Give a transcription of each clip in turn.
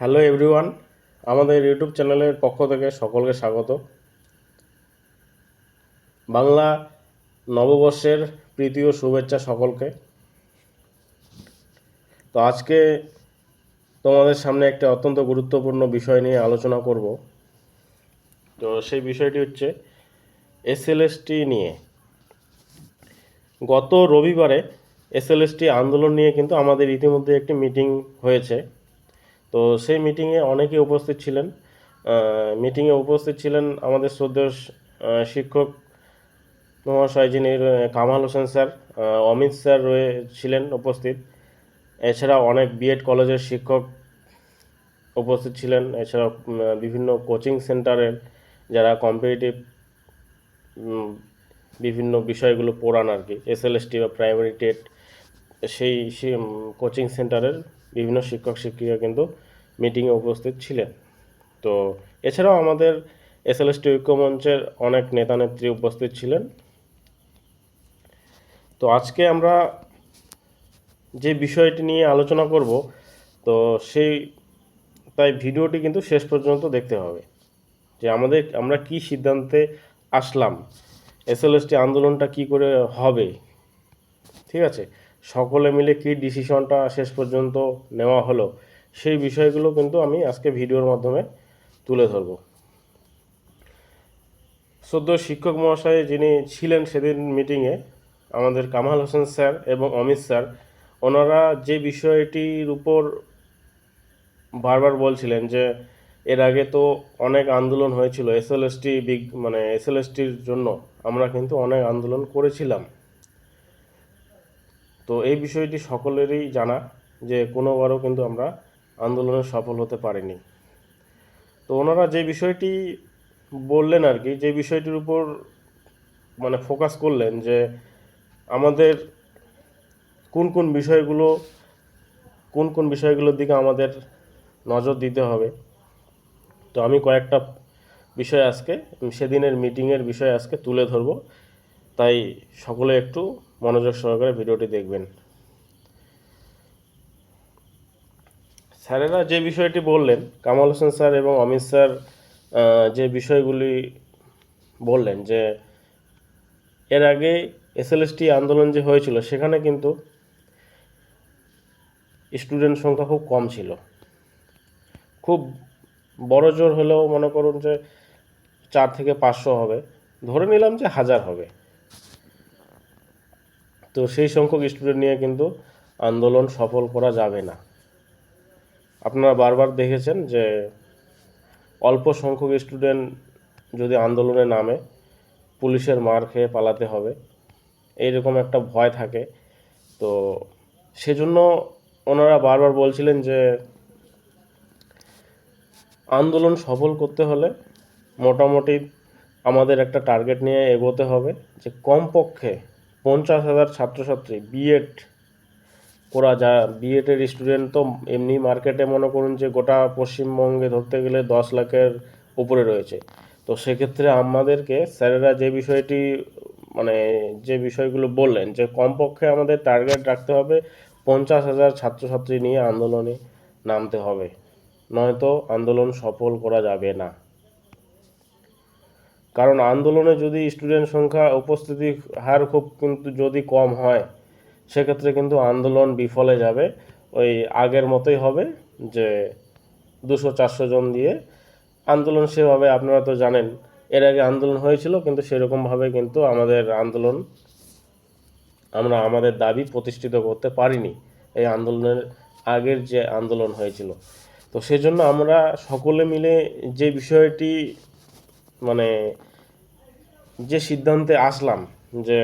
Hello everyone আমাদের YouTube চ্যানেলের পক্ষ থেকে সকলকে স্বাগত। বাংলা নববর্ষের প্রীতি ও শুভেচ্ছা সকলকে। তো আজকে তোমাদের সামনে একটা অত্যন্ত গুরুত্বপূর্ণ বিষয় নিয়ে আলোচনা করব। তো সেই বিষয়টি হচ্ছে এসএলএসটি নিয়ে। গত রবিবারে এসএলএসটি আন্দোলন নিয়ে কিন্তু আমাদের ইতিমধ্যে একটি মিটিং হয়েছে। তো সেই মিটিংয়ে অনেকে উপস্থিত ছিলেন। মিটিংয়ে উপস্থিত ছিলেন আমাদের শ্রদ্ধেয় শিক্ষক মহাশয় যিনি কামাল হোসেন স্যার অমিত স্যার রয়ে ছিলেন উপস্থিত। এছাড়া অনেক বিএড কলেজের শিক্ষক উপস্থিত ছিলেন। এছাড়া বিভিন্ন কোচিং সেন্টারের যারা কম্পিটিটিভ বিভিন্ন বিষয়গুলো পড়ান আর কি। এস এসএলএসটি বা প্রাইমারি টেট, সেই কোচিং সেন্টারের বিভিন্ন শিক্ষক শিক্ষিকা কিন্তু মিটিংয়ে উপস্থিত ছিলেন। তো এছাড়াও আমাদের এস এসএলএসটি ঐক্যমঞ্চের অনেক নেতা নেত্রী উপস্থিত ছিলেন। তো আজকে আমরা যে বিষয়টি নিয়ে আলোচনা করব, তো সেই, তাই ভিডিওটি কিন্তু শেষ পর্যন্ত দেখতে হবে। যে আমাদের, আমরা কি সিদ্ধান্তে আসলাম এসএলএসটি আন্দোলনটা কি করে হবে, ঠিক আছে? সকলে মিলে কি ডিসিশনটা শেষ পর্যন্ত নেওয়া হলো সেই বিষয়গুলো কিন্তু আমি আজকে ভিডিওর মাধ্যমে তুলে ধরব। সদ্য শিক্ষক মহাশয় যিনি ছিলেন সেদিন মিটিংয়ে আমাদের কামাল হোসেন স্যার এবং অমিত স্যার, ওনারা যে বিষয়টির উপর বারবার বলছিলেন যে এর আগে তো অনেক আন্দোলন হয়েছিল এস এল এসএলএসটি বিগ মানে এস এসএলএসটির জন্য, আমরা কিন্তু অনেক আন্দোলন করেছিলাম। তো এই বিষয়টি সকলেরই জানা যে কোনোবারও কিন্তু আমরা আন্দোলনে সফল হতে পারেনি। তো ওনারা যে বিষয়টি বললেন আর কি, যে বিষয়টির উপর মানে ফোকাস করলেন যে আমাদের কোন কোন বিষয়গুলো, কোন কোন বিষয়গুলোর দিকে আমাদের নজর দিতে হবে। তো আমি কয়েকটা বিষয় আজকে, সেদিনের মিটিংয়ের বিষয় আজকে তুলে ধরব। তাই সকলে একটু মনোযোগ সহকারে ভিডিওটি দেখবেন। স্যারেরা যে বিষয়টি বললেন, কামাল হোসেন স্যার এবং অমিত স্যার যে বিষয়গুলি বললেন যে এর আগে এসএলএসটি আন্দোলন যে হয়েছিল, সেখানে কিন্তু স্টুডেন্ট সংখ্যা খুব কম ছিল। খুব বড় জোর হলেও মনে করুন যে চার থেকে পাঁচশো হবে। ধরে নিলাম যে হাজার হবে। তো সেই সংখ্যক স্টুডেন্ট নিয়ে কিন্তু আন্দোলন সফল করা যাবে না। আপনারা বারবার দেখেছেন যে অল্প সংখ্যক স্টুডেন্ট যদি আন্দোলনে নামে, পুলিশের মার খেয়ে পালাতে হবে, এইরকম একটা ভয় থাকে। তো সেজন্য ওনারা বারবার বলছিলেন যে আন্দোলন সফল করতে হলে মোটামুটি আমাদের একটা টার্গেট নিয়ে এগোতে হবে যে কমপক্ষে পঞ্চাশ হাজার ছাত্রছাত্রী বিএড করা যা বিএডের স্টুডেন্ট তো এমনি মার্কেটে মনে করুন যে গোটা পশ্চিমবঙ্গে ধরতে গেলে দশ লাখের উপরে রয়েছে। তো সেক্ষেত্রে আমাদেরকে স্যারেরা যে বিষয়টি মানে যে বিষয়গুলো বললেন যে কমপক্ষে আমাদের টার্গেট রাখতে হবে পঞ্চাশ হাজার ছাত্রছাত্রী নিয়ে আন্দোলনে নামতে হবে। নয়তো আন্দোলন সফল করা যাবে না। কারণ আন্দোলনে যদি স্টুডেন্ট সংখ্যা উপস্থিতি হার খুব কিন্তু যদি কম হয় সেক্ষেত্রে কিন্তু আন্দোলন বিফলে যাবে। ওই আগের মতোই হবে যে দুশো চারশো জন দিয়ে আন্দোলন সেভাবে আপনারা তো জানেন, এর আগে আন্দোলন হয়েছিল কিন্তু সেরকমভাবে কিন্তু আমাদের আন্দোলন আমরা আমাদের দাবি প্রতিষ্ঠিত করতে পারিনি, এই আন্দোলনের আগের যে আন্দোলন হয়েছিল। তো সেজন্য আমরা সকলে মিলে যে বিষয়টি মানে যে সিদ্ধান্তে আসলাম যে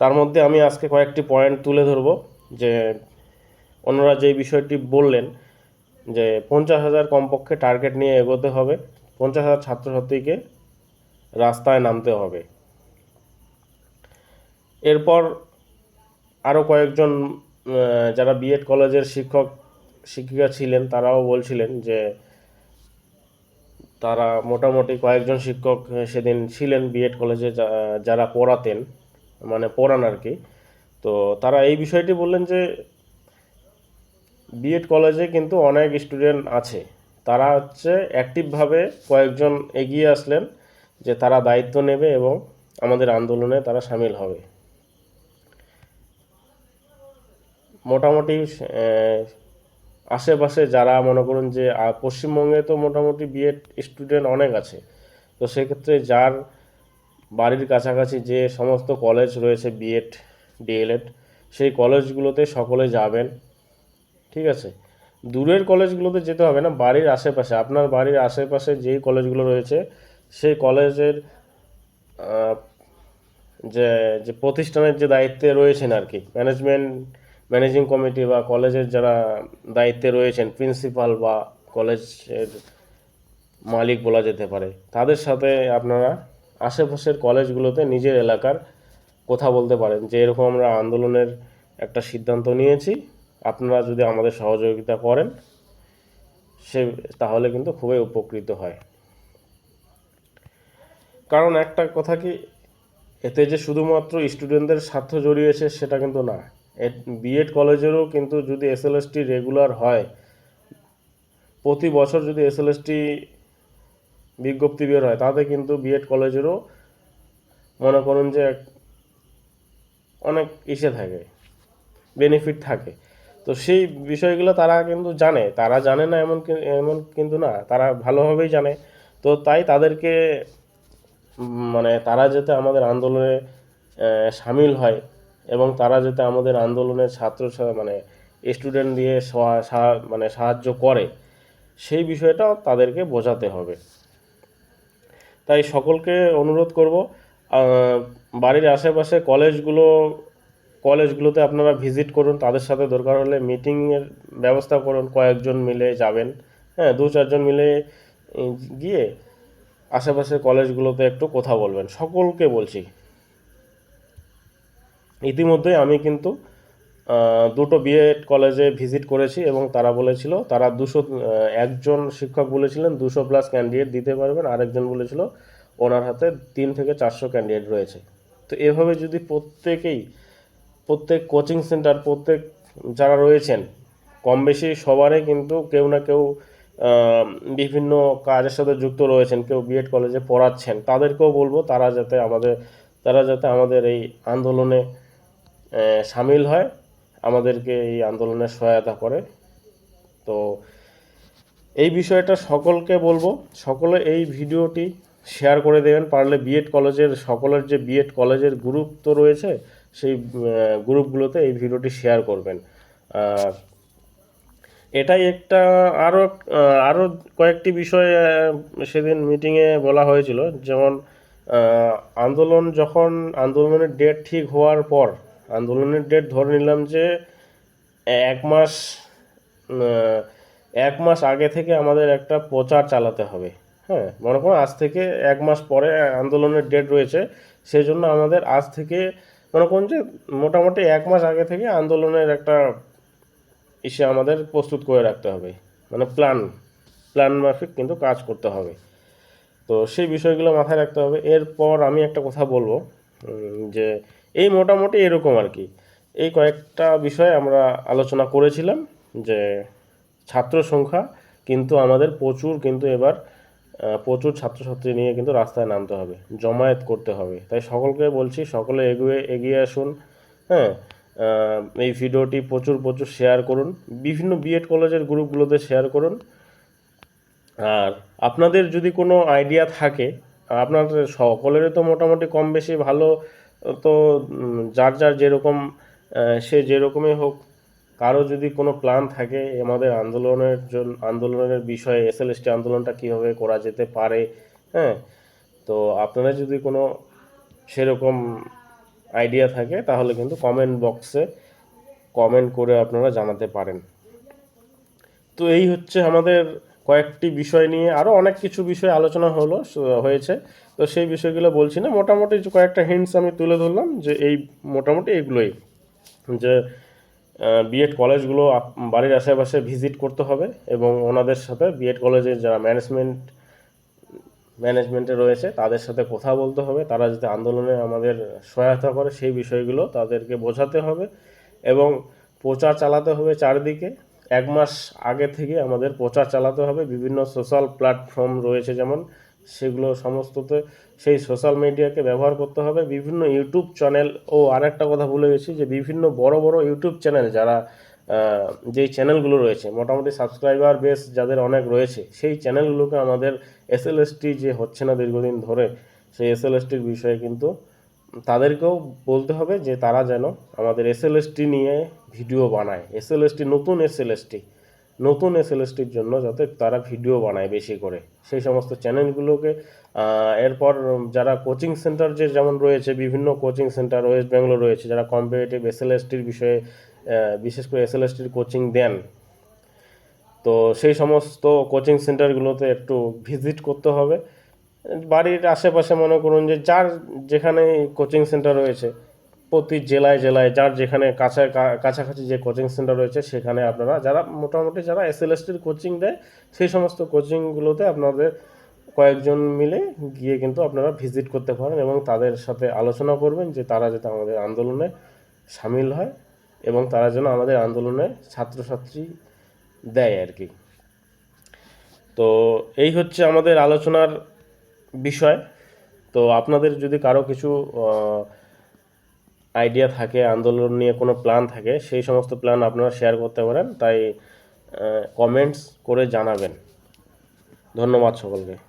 তার মধ্যে আমি আজকে কয়েকটি পয়েন্ট তুলে ধরব যে ওনারা যে বিষয়টি বললেন যে পঞ্চাশ হাজার কমপক্ষে টার্গেট নিয়ে এগোতে হবে, পঞ্চাশ হাজার ছাত্রছাত্রীকে রাস্তায় নামতে হবে। এরপর আরও কয়েকজন যারা বিএড কলেজের শিক্ষক, শিক্ষিকা ছিলেন, তারাও বলছিলেন যে তারা মোটামুটি কয়েকজন শিক্ষক সেদিন ছিলেন বিএড কলেজে যারা পড়াতেন। মানে পড়ান আর কি। তো তারা এই বিষয়টি বললেন যে বিএড কলেজে কিন্তু অনেক স্টুডেন্ট আছে। তারা হচ্ছে অ্যাক্টিভভাবে কয়েকজন এগিয়ে আসলেন যে তারা দায়িত্ব নেবে এবং আমাদের আন্দোলনে তারা সামিল হবে। মোটামুটি আশেপাশে যারা মনে করুন যে পশ্চিমবঙ্গে তো মোটামুটি বিএড স্টুডেন্ট অনেক আছে। তো সেক্ষেত্রে যার বাড়ির কাছাকাছি যে সমস্ত কলেজ রয়েছে বিএড ডিএলএড সেই কলেজগুলোতে সকলে যাবেন, ঠিক আছে? দূরের কলেজগুলোতে যেতে হবে না, বাড়ির আশেপাশে, আপনার বাড়ির আশেপাশে যেই কলেজগুলো রয়েছে, সেই কলেজের যে যে প্রতিষ্ঠানের যে দায়িত্বে রয়েছেন আর কি ম্যানেজমেন্ট ম্যানেজিং কমিটি বা কলেজের যারা দায়িত্বে রয়েছেন প্রিন্সিপাল বা কলেজের মালিক বলা যেতে পারে, তাদের সাথে আপনারা আশেপাশের কলেজগুলোতে নিজের এলাকার কথা বলতে পারেন, যে এরকম আমরা আন্দোলনের একটা সিদ্ধান্ত নিয়েছি। আপনারা যদি আমাদের সহযোগিতা করেন, সে তাহলে কিন্তু খুবই উপকৃত হয়। কারণ একটা কথা কি, এতে যে শুধুমাত্র স্টুডেন্টদের স্বার্থ জড়িয়েছে সেটা কিন্তু না। বিএড কলেজেরও কিন্তু যদি এসএলএসটি রেগুলার হয়, প্রতি বছর যদি এসএলএসটি বিজ্ঞপ্তি বের হয়। তাতে কিন্তু বিএড কলেজেরও মনে করুন যে অনেক ইসে থাকে বেনিফিট থাকে। তো সেই বিষয়গুলো তারা কিন্তু জানে। তারা জানে না এমন এমন কিন্তু না। তারা ভালোভাবেই জানে। তো তাই তাদেরকে মানে তারা যাতে আমাদের আন্দোলনে সামিল হয় এবং তারা যাতে আমাদের আন্দোলনের ছাত্র মানে স্টুডেন্ট দিয়ে মানে সাহায্য করে, সেই বিষয়টাও তাদেরকে বোঝাতে হবে। তাই সকলকে অনুরোধ করব বাড়ির আশেপাশে কলেজগুলো, কলেজগুলোতে আপনারা ভিজিট করুন, তাদের সাথে দরকার হলে মিটিংয়ের ব্যবস্থা করুন, কয়েকজন মিলে যাবেন হ্যাঁ দু চারজন মিলে গিয়ে আশেপাশের কলেজগুলোতে একটু কথা বলবেন, সকলকে বলছি। ইতিমধ্যে আমি কিন্তু দুটো বিএড কলেজে ভিজিট করেছি এবং তারা বলেছিল, তারা দুশো একজন শিক্ষক বলেছিলেন, দুশো প্লাস ক্যান্ডিডেট দিতে পারবেন। আরেকজন বলেছিল, ওনার হাতে তিন থেকে চারশো ক্যান্ডিডেট রয়েছে। তো এভাবে যদি প্রত্যেকেই, প্রত্যেক কোচিং সেন্টার প্রত্যেক যারা রয়েছেন কম বেশি সবারই কিন্তু কেউ না কেউ বিভিন্ন কাজের সাথে যুক্ত রয়েছেন, কেউ বিএড কলেজে পড়াচ্ছেন, তাদেরকেও বলব তারা যাতে আমাদের, তারা যাতে আমাদের এই আন্দোলনে সামিল হয়। আমাদেরকে এই আন্দোলনে সহায়তা করে। তো এই বিষয়টা সকলকে বলব, সকলে এই ভিডিওটি শেয়ার করে দেবেন। পারলে বিএড কলেজের সকলের যে বিএড কলেজের গ্রুপ তো রয়েছে, সেই গ্রুপগুলোতে এই ভিডিওটি শেয়ার করবেন। এটাই একটা আরও আরও কয়েকটি বিষয়ে সেদিন মিটিংয়ে বলা হয়েছিল। যেমন আন্দোলন যখন, আন্দোলনের ডেট ঠিক হওয়ার পর আন্দোলনের ডেট ধরে নিলাম যে এক মাস এক মাস আগে থেকে আমাদের একটা প্রচার চালাতে হবে। হ্যাঁ মনে করুন আজ থেকে এক মাস পরে আন্দোলনের ডেট রয়েছে সেই জন্য আমাদের আজ থেকে মনে করুন যে মোটামুটি এক মাস আগে থেকে আন্দোলনের একটা ইসে আমাদের প্রস্তুত করে রাখতে হবে। মানে প্ল্যান প্ল্যান মাফিক কিন্তু কাজ করতে হবে। তো সেই বিষয়গুলো মাথায় রাখতে হবে। এরপর আমি একটা কথা বলব যে এই মোটামুটি এরকম আর কি। এই কয়েকটা বিষয় আমরা আলোচনা করেছিলাম যে ছাত্র সংখ্যা কিন্তু আমাদের প্রচুর কিন্তু এবার প্রচুর ছাত্রছাত্রী নিয়ে কিন্তু রাস্তায় নামতে হবে, জমায়েত করতে হবে। তাই সকলকে বলছি, সকলে এগিয়ে এগিয়ে আসুন হ্যাঁ এই ভিডিওটি প্রচুর প্রচুর শেয়ার করুন, বিভিন্ন বিএড কলেজের গ্রুপগুলোতে শেয়ার করুন। আর আপনাদের যদি কোনো আইডিয়া থাকে আপনার সকলেরই তো মোটামুটি কম বেশি ভালো তো যার যার যেরকম সে যেরকমই হোক, কারও যদি কোনো প্ল্যান থাকে আমাদের আন্দোলনের জন্য আন্দোলনের বিষয়ে এস এল এসএলএসটি আন্দোলনটা কীভাবে করা যেতে পারে হ্যাঁ? তো আপনারা যদি কোনো সেরকম আইডিয়া থাকে, তাহলে কিন্তু কমেন্ট বক্সে কমেন্ট করে আপনারা জানাতে পারেন। তো এই হচ্ছে আমাদের কয়েকটি বিষয় নিয়ে আরও অনেক কিছু বিষয় আলোচনা হলো, হয়েছে। তো সেই বিষয়গুলো বলছি না। মোটামুটি কয়েকটা হিন্টস আমি তুলে ধরলাম যে এই মোটামুটি এগুলোই। যে বিএড কলেজগুলো বাড়ির আশেপাশে ভিজিট করতে হবে এবং ওনাদের সাথে বিএড কলেজের যারা ম্যানেজমেন্ট ম্যানেজমেন্টে রয়েছে, তাদের সাথে কথা বলতে হবে। তারা যাতে আন্দোলনে আমাদের সহায়তা করে সেই বিষয়গুলো তাদেরকে বোঝাতে হবে এবং প্রচার চালাতে হবে চারিদিকে। এক মাস আগে থেকে আমাদের প্রচার চালাতে হবে, বিভিন্ন সোশ্যাল প্ল্যাটফর্ম রয়েছে যেমন সেগুলো সমস্ততে সেই সোশ্যাল মিডিয়াকে ব্যবহার করতে হবে, বিভিন্ন ইউটিউব চ্যানেল ও আরেকটা কথা ভুলে গেছি যে বিভিন্ন বড় বড় ইউটিউব চ্যানেল যারা যেই চ্যানেলগুলো রয়েছে, মোটামুটি সাবস্ক্রাইবার বেস যাদের অনেক রয়েছে, সেই চ্যানেলগুলোকে আমাদের এসএলএসটি যে হচ্ছে না দীর্ঘদিন ধরে, সেই এসএলএসটির বিষয়ে কিন্তু তাদেরকেও বলতে হবে যে তারা যেন আমাদের এসএলএসটি নিয়ে ভিডিও বানায়। এসএলএসটি নতুন এসএলএসটি নতুন এসএলএসটির জন্য যাতে তারা ভিডিও বানায় বেশি করে। সেই সমস্ত চ্যানেলগুলোকে এরপর যারা কোচিং সেন্টার যে যেমন রয়েছে, বিভিন্ন কোচিং সেন্টার ওয়েস্ট বেঙ্গল রয়েছে, যারা কম্পিটিটিভ এসএলএসটির বিষয়ে বিশেষ করে এসএলএসটির কোচিং দেন, তো সেই সমস্ত কোচিং সেন্টারগুলোতে একটু ভিজিট করতে হবে। বাড়ির আশেপাশে মনে করুন যে যার যেখানে কোচিং সেন্টার রয়েছে, প্রতি জেলায় জেলায় যার যেখানে কাছে কাছাকাছি যে কোচিং সেন্টার রয়েছে, সেখানে আপনারা, যারা মোটামুটি যারা এস এসএলএসটির কোচিং দেয়, সেই সমস্ত কোচিংগুলোতে আপনাদের কয়েকজন মিলে গিয়ে কিন্তু আপনারা ভিজিট করতে পারেন এবং তাদের সাথে আলোচনা করবেন যে তারা যাতে আমাদের আন্দোলনে সামিল হয় এবং তারা যেন আমাদের আন্দোলনে ছাত্রছাত্রী দেয় আর কি। তো এই হচ্ছে আমাদের আলোচনার বিষয়। তো আপনাদের যদি কারও কিছু আইডিয়া থাকে, আন্দোলন নিয়ে কোনো প্ল্যান থাকে, সেই সমস্ত প্ল্যান আপনারা শেয়ার করতে পারেন। তাই কমেন্টস করে জানাবেন। ধন্যবাদ সকলকে।